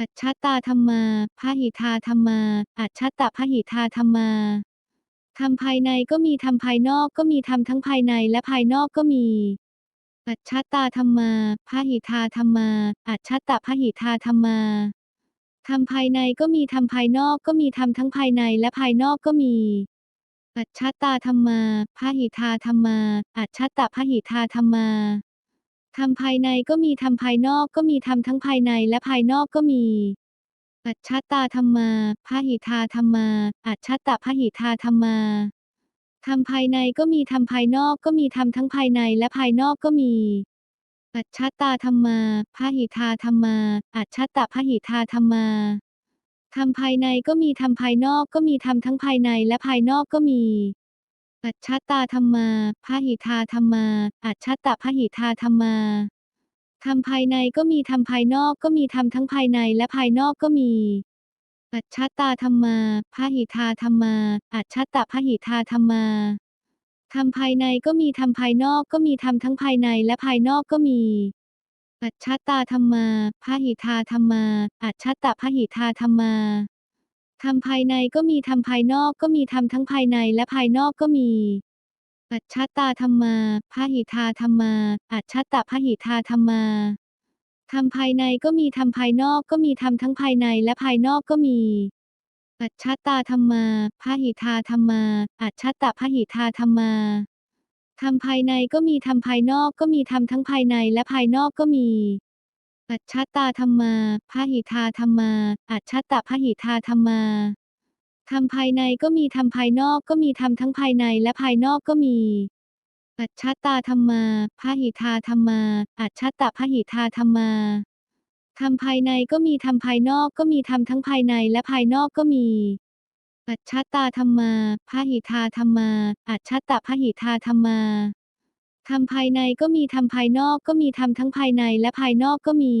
อัจฉตาธัมมาพหิทาธัมมา อัจฉตพหิทาธัมมาธรรมภายในก็มีธรรมภายนอกก็มีธรรมทั้งภายในและภายนอกก็มีอัจฉตาธัมมาพหิทาธัมมา อัจฉตพหิทาธัมมาธรรมภายในก็มีธรรมภายนอกก็มีธรรมทั้งภายในและภายนอกก็มี อัจฉตาธัมมาพหิทาธัมมา อัจฉตพหิทาธัมมา ธรรมภายในก็มีธรรมภายนอกก็มีธรรมทั้งภายในและภายนอกก็มี อัจฉตาธัมมาพหิทาธัมมา อัจฉตพหิทาธัมมาธรรมภายในก็มีธรรมภายนอกก็มีธรรมทั้งภายในและภายนอกก็มี อัจฉตาธัมมาพหิทาธัมมา อัจฉตพหิทาธัมมาธรรมภายในก็มีธรรมภายนอกก็มีธรรมทั้งภายในและภายนอกก็มี อัจฉตาธัมมาพหิทาธัมมา อัจฉตพหิทาธัมมาธรรมภายในก็มีธรรมภายนอกก็มีธรรมทั้งภายในและภายนอกก็มี อัจฉตาธัมมาพหิทาธัมมา อัจฉตพหิทาธัมมาธรรมภายในก็มีธรรมภายนอกก็มีธรรมทั้งภายในและภายนอกก็มี อัจฉตาธัมมาพหิทาธัมมา อัจฉตพหิทาธัมมา ธรรมภายในก็มีธรรมภายนอกก็มีธรรมทั้งภายในและภายนอกก็มี อัจฉตาธัมมาพหิทาธัมมา อัจฉตพหิทาธัมมาธรรมภายในก็มีธรรมภายนอกก็มีธรรมทั้งภายในและภายนอกก็มี อัจฉตาธัมมาพหิทาธัมมา อัจฉตพหิทาธัมมาธรรมภายในก็มีธรรมภายนอกก็มีธรรมทั้งภายในและภายนอกก็มี อัจฉตาธัมมาพหิทาธัมมา อัจฉตพหิทาธัมมาธรรมภายในก็มีธรรมภายนอกก็มีธรรมทั้งภายในและภายนอกก็มี อัจฉตาธัมมาพหิทาธัมมา อัจฉตพหิทาธัมมาธรรมภายในก็มีธรรมภายนอกก็มีธรรมทั้งภายในและภายนอกก็มี อัจฉตาธัมมาพหิทาธัมมา อัจฉตพหิทาธัมมา ทำภายในก็มีทำภายนอกก็มีทำทั้งภายในและภายนอกก็มี